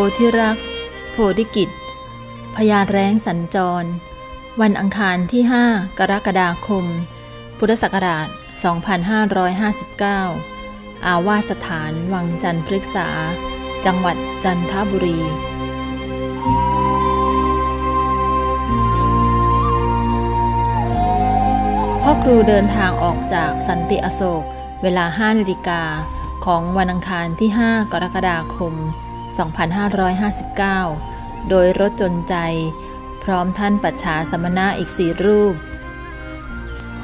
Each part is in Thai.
โพธิรัก โพธิกิจพญาแร้งสัญจร วันอังคารที่ 5 กรกฎาคม พุทธศักราช 2559 อาวาสสถานวังจันทร์พฤกษา จังหวัดจันทบุรีพ่อครูเดินทางออกจากสันติอโศก เวลา5นาฬิกาของวันอังคารที่ 5 กรกฎาคม 2559 2,559 โดยรถจนใจ พร้อมท่านปัจฉาสมณะอีกสี่รูป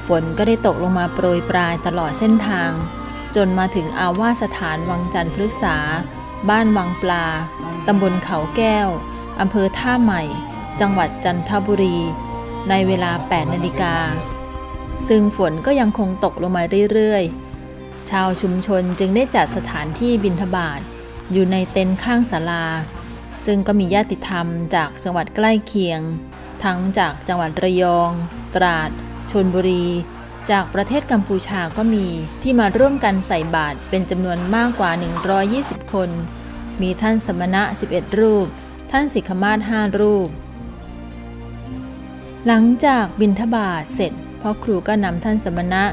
ฝนก็ได้ตกลงมาโปรยปลายตลอดเส้นทาง จนมาถึงอาวาสถานวังจันทร์พฤกษา บ้านวังปลา ตำบลเขาแก้ว อำเภอท่าใหม่ จังหวัดจันทบุรี ในเวลา 8 นาฬิกา ซึ่งฝนก็ยังคงตกลงมาเรื่อยๆ ชาวชุมชนจึงได้จัดสถานที่บิณฑบาต อยู่ในเต็นท์ข้างศาลา ซึ่งก็มีญาติธรรมจากจังหวัดใกล้เคียง ทั้งจากจังหวัดระยอง ตราด ชนบุรี จากประเทศกัมพูชาก็มีที่มาร่วมกันใส่บาตรเป็นจำนวนมากกว่า 120 คน มีท่านสมณะ 11 รูป ท่านสิกขมาศ5รูป หลังจากบิณฑบาตเสร็จพ่อครูก็นำท่านสมณะ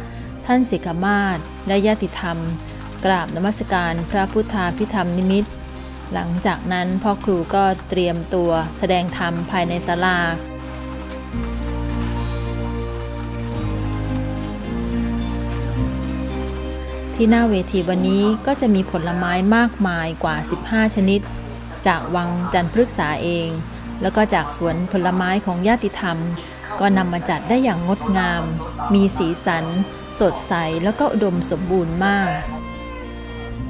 ท่านสิกขมาศและญาติธรรม กราบนมัสการพระพุทธาพิธรรมนิมิต หลังจากนั้นพ่อครูก็เตรียมตัวแสดงธรรมภายในศาลาที่หน้าเวทีวันนี้ก็จะมีผลไม้มากมายกว่า 15 ชนิด จากวังจันทร์พฤกษาเอง แล้วก็จากสวนผลไม้ของญาติธรรม ก็นำมาจัดได้อย่างงดงาม มีสีสัน สดใสแล้วก็อุดมสมบูรณ์มาก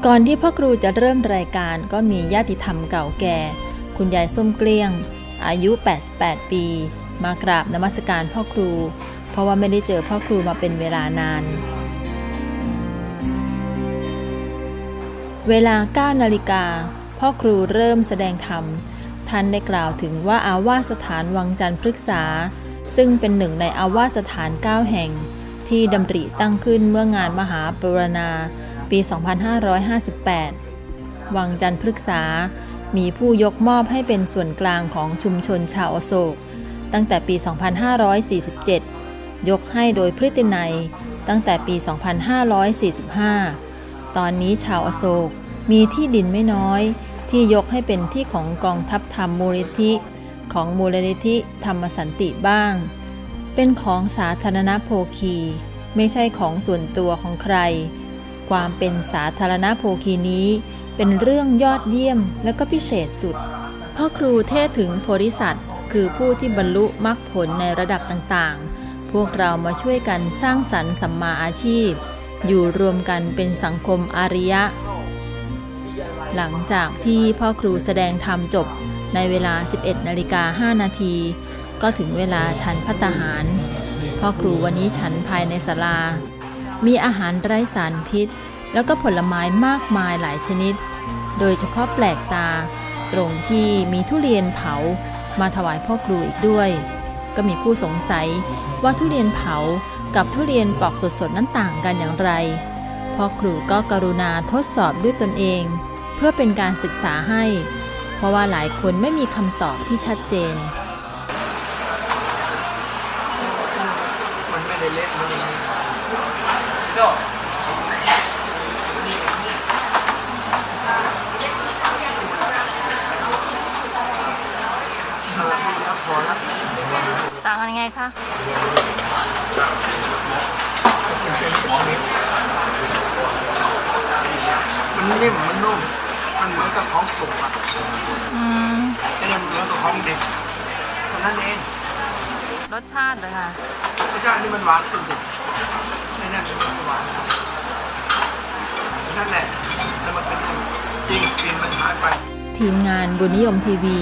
ก่อนที่พ่อครูจะเริ่มรายการก็มีญาติธรรมเก่าแก่ คุณยายส้มเกลี้ยง อายุ 88 ปี มากราบนมัสการพ่อครู เพราะว่าไม่ได้เจอพ่อครูมาเป็นเวลานาน เวลา 9 นาฬิกาพ่อครูเริ่มแสดงธรรม ท่านได้กล่าวถึงว่าอาวาสสถานวังจันทร์พฤกษา ซึ่งเป็นหนึ่งในอาวาสสถาน 9 แห่ง ที่ดำริตั้งขึ้นเมื่องานมหาปรณา ปี 2558 วังจันทร์พฤกษา มีผู้ยกมอบให้เป็นส่วนกลางของชุมชนชาวอโศก ตั้งแต่ปี 2547 ยกให้โดยพฤตินัยตั้งแต่ปี 2545 ตอนนี้ชาวอโศกมีที่ดินไม่น้อย ที่ยกให้เป็นที่ของกองทัพธรรมมูลนิธิ ของมูลนิธิธรรมสันติบ้าง เป็นของสาธารณโภคี ไม่ใช่ของส่วนตัวของใคร ความเป็นสาธารณโภคีนี้ เป็นเรื่องยอดเยี่ยมและก็พิเศษสุด พ่อครูเทศถึงโพธิสัตว์คือผู้ที่บรรลุมรรคผลในระดับต่างๆ พวกเรามาช่วยกันสร้างสรรค์สัมมาอาชีพ อยู่รวมกันเป็นสังคมอาริยะ หลังจากที่พ่อครูแสดงธรรมจบในเวลา 11นาฬิกา5นาทีก็ถึงเวลาฉันพัตหารพ่อครูวันนี้ฉันภายในศาลา มีอาหารไร้สารพิษ แล้วก็ผลไม้มากมายหลายชนิด โดยเฉพาะแปลกตา ตรงที่มีทุเรียนเผามาถวายพ่อครูอีกด้วย ก็มีผู้สงสัยว่าทุเรียนเผากับทุเรียนปอกสดๆนั้นต่างกันอย่างไร พ่อครูก็กรุณาทดสอบด้วยตนเอง เพื่อเป็นการศึกษาให้ เพราะว่าหลายคนไม่มีคำตอบที่ชัดเจน มันไม่ได้เล่นมัน อย่างนี้โจพอแล้วต่างกันยังไงคะมันนิ่มมันนุ่ม มันเหมือนกับของสุกอะอืมไม่ได้เหมือนกับของดิบเท่านั้นเอง รสชาติเลยค่ะรสชาตินี่มันหวานสุดๆ ไม่นั่นมันหวานนั่นแหละแล้วมันเป็นจริงกลิ่นมันหายไป ทีมงานบุญนิยมทีวี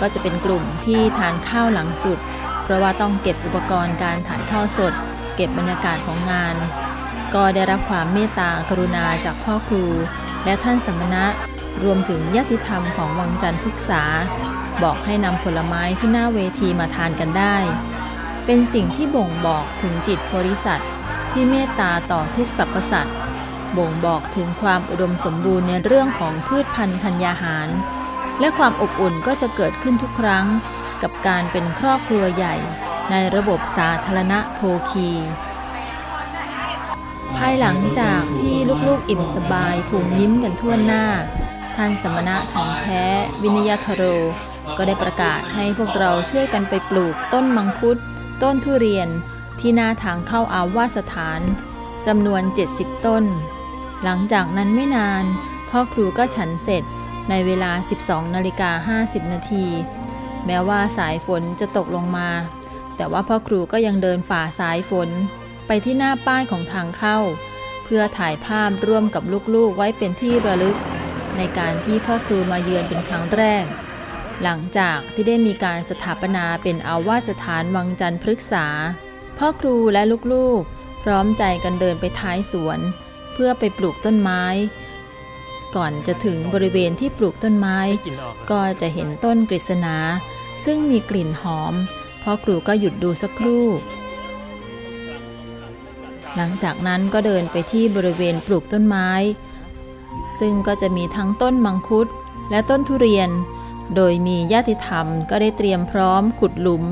ก็จะเป็นกลุ่มที่ทานข้าวหลังสุด เพราะว่าต้องเก็บอุปกรณ์การถ่ายทอดสด เก็บบรรยากาศของงาน ก็ได้รับความเมตตากรุณาจากพ่อครู และท่านสมณะรวมถึงญาติธรรมของวังจันทร์พฤกษา บอกให้นำผลไม้ที่หน้าเวทีมาทานกันได้ เป็นสิ่งที่บ่งบอกถึงจิตโพธิสัตว์ ที่เมตตาต่อทุกสรรพสัตว์บ่งบอกถึงความอุดมสมบูรณ์ในเรื่องของพืชพันธุ์ธัญญาหาร และความอบอุ่นก็จะเกิดขึ้นทุกครั้ง กับการเป็นครอบครัวใหญ่ ในระบบสาธารณโภคี ภายหลังจากที่ลูกๆอิ่มสบายผูงยิ้มกันทั่วหน้า ท่านสมณะถังแท้ วินยทโร ก็ได้ประกาศให้พวกเราช่วยกันไปปลูกต้นมังคุด ต้นทุเรียน ที่หน้าทางเข้าอาวาสถานจำนวน 70 ต้น หลังจากนั้นไม่นาน พ่อครูก็ฉันเสร็จในเวลา 12นาฬิกา50 นาที แม้ว่าสายฝนจะตกลงมา แต่ว่าพ่อครูก็ยังเดินฝ่าสายฝนไปที่หน้าป้ายของทางเข้า เพื่อถ่ายภาพร่วมกับลูกๆไว้เป็นที่ระลึก ในการที่พ่อครูมาเยือนเป็นครั้งแรก หลังจากที่ได้มีการสถาปนาเป็นอาวาสถานวังจันทร์พฤกษา พ่อครูและลูกๆ พร้อมใจกันเดินไปท้ายสวน เพื่อไปปลูกต้นไม้ ก่อนจะถึงบริเวณที่ปลูกต้นไม้ ก็จะเห็นต้นกฤษณา ซึ่งมีกลิ่นหอมพ่อครูก็หยุดดูสักครู่ หลังจากนั้นก็เดินไปที่บริเวณปลูกต้นไม้ ซึ่งก็จะมีทั้งต้นมังคุดและต้นทุเรียน โดยมีญาติธรรมก็ได้เตรียมพร้อมขุดหลุม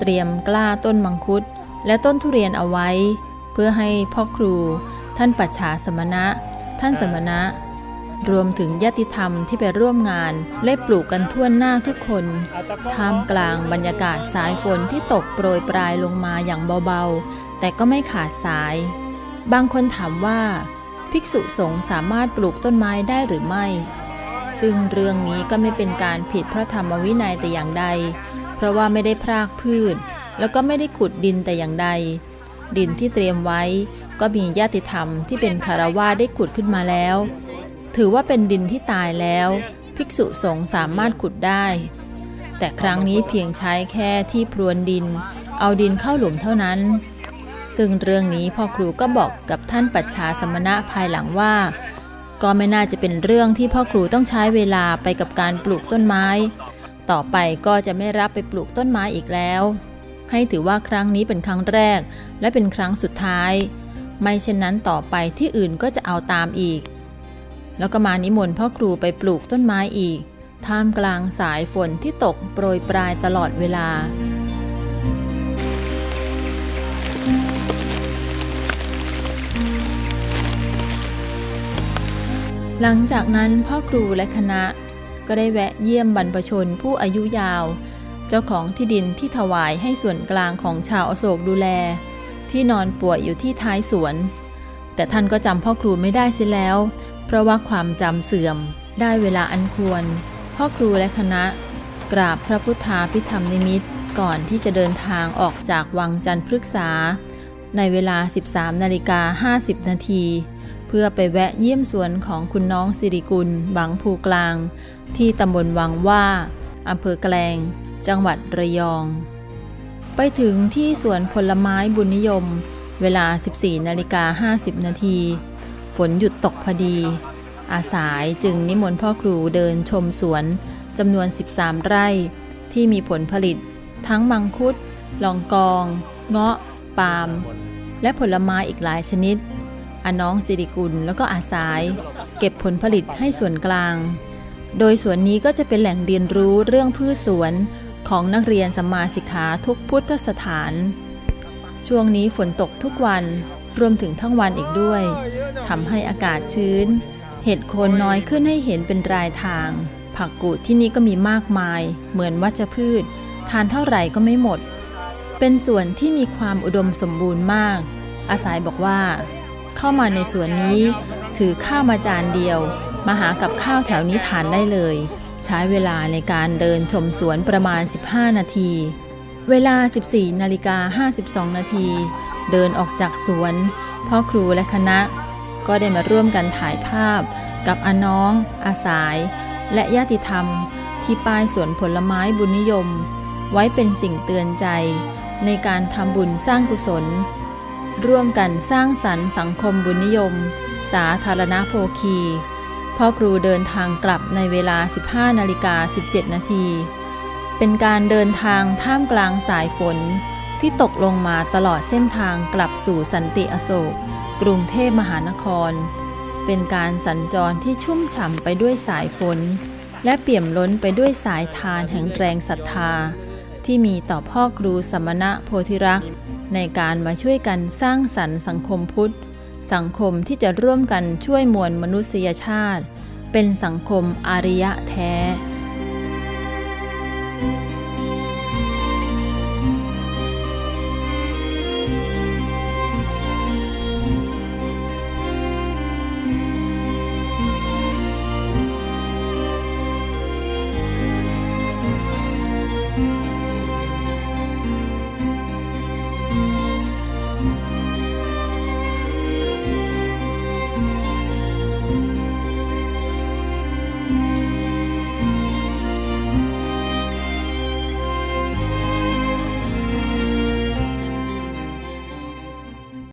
เตรียมกล้าต้นมังคุด และต้นทุเรียนเอาไว้ เพื่อให้พ่อครู ท่านปัจฉาสมณะ ท่านสมณะ รวมถึงญาติธรรมที่ไปร่วมงานได้ปลูกกันทั่วหน้าทุกคนท่ามกลางบรรยากาศสายฝนที่ตกโปรยปลายลงมาอย่างเบาๆ แต่ก็ไม่ขาดสาย บางคนถามว่า ภิกษุสงฆ์สามารถปลูกต้นไม้ได้หรือไม่ ซึ่งเรื่องนี้ก็ไม่เป็นการผิดพระธรรมวินัยแต่อย่างใด เพราะว่าไม่ได้พรากพืช แล้วก็ไม่ได้ขุดดินแต่อย่างใด ดินที่เตรียมไว้ ก็มีญาติธรรมที่เป็นคารวาได้ขุดขึ้นมาแล้ว ถือว่าเป็นดินที่ตายแล้ว ภิกษุสงฆ์สามารถขุดได้ แต่ครั้งนี้เพียงใช้แค่ที่พรวนดิน เอาดินเข้าหลุมเท่านั้น ซึ่งเรื่องนี้พ่อครูก็บอกกับท่านปัจฉาสมณะภายหลังว่าก็ไม่น่าจะเป็นเรื่องที่พ่อครูต้องใช้เวลาไปกับการปลูกต้นไม้ ต่อไปก็จะไม่รับไปปลูกต้นไม้อีกแล้ว ให้ถือว่าครั้งนี้เป็นครั้งแรก และเป็นครั้งสุดท้าย ไม่เช่นนั้นต่อไปที่อื่นก็จะเอาตามอีก แล้วก็มานิมนต์พ่อครูไปปลูกต้นไม้อีก ท่ามกลางสายฝนที่ตกโปรยปลายตลอดเวลาหลังจากนั้นพ่อครูและคณะก็ได้แวะเยี่ยมบรรพชนผู้อายุยาว เจ้าของที่ดินที่ถวายให้ส่วนกลางของชาวอโศกดูแล ที่นอนป่วยอยู่ที่ท้ายสวน แต่ท่านก็จำพ่อครูไม่ได้เสียแล้ว เพราะว่าความจำเสื่อม ได้เวลาอันควร พ่อครูและคณะ กราบพระพุทธาพิธรรมนิมิตก่อนที่จะเดินทางออกจากวังจันทร์พฤกษา ในเวลา 13นาฬิกา50 นาที เพื่อไปแวะเยี่ยมสวนของคุณน้องสิริกุลบังภูกลาง ที่ตำบลวังว่าอำเภอแกลง จังหวัดระยอง ไปถึงที่สวนผลไม้บุญนิยม เวลา 14นาฬิกา50 นาทีฝนหยุดตกพอดี อาสายจึงนิมนต์พ่อครูเดินชมสวนจำนวน 13 ไร่ ที่มีผลผลิต ทั้งมังคุด ลองกอง เงาะ ปาล์ม และผลไม้อีกหลายชนิดอาน้องสิริกุลแล้วก็อาสาย เก็บผลผลิตให้ส่วนกลาง โดยสวนนี้ก็จะเป็นแหล่งเรียนรู้เรื่องพืชสวน ของนักเรียนสัมมาสิกขาทุกพุทธสถาน ช่วงนี้ฝนตกทุกวันรวมถึงทั้งวันอีกด้วยทำให้อากาศชื้น เห็ดโคนน้อยขึ้นให้เห็นเป็นรายทาง ผักกูดที่นี่ก็มีมากมาย เหมือนวัชพืช ทานเท่าไหร่ก็ไม่หมด เป็นสวนที่มีความอุดมสมบูรณ์มาก อาสายบอกว่า เข้ามาในสวนนี้ ถือข้าวมาจานเดียว มาหากับข้าวแถวนี้ทานได้เลย ช้เวลาในการเดินชมสวนประมาณ 15 นาที เวลา 14นาฬิกา52 นาที เดินออกจากสวน พ่อครูและคณะ ก็ได้มาร่วมกันถ่ายภาพ กับอน้อง อาสาย และญาติธรรม ที่ป้ายสวนผลไม้บุญนิยม ไว้เป็นสิ่งเตือนใจ ในการทำบุญสร้างกุศล ร่วมกันสร้างสรรค์สังคมบุญนิยม สาธารณโภคี พ่อครูเดินทางกลับในเวลา 15นาฬิกา17 นาที เป็นการเดินทางท่ามกลางสายฝนที่ตกลงมาตลอดเส้นทางกลับสู่สันติอโศก กรุงเทพมหานคร เป็นการสัญจรที่ชุ่มฉ่ำไปด้วยสายฝน และเปี่ยมล้นไปด้วยสายทานแห่งแรงศรัทธา ที่มีต่อพ่อครูสมณะโพธิรักษ์ในการมาช่วยกันสร้างสรรค์สังคมพุทธ สังคมที่จะร่วมกันช่วยมวลมนุษยชาติ เป็นสังคมอาริยะแท้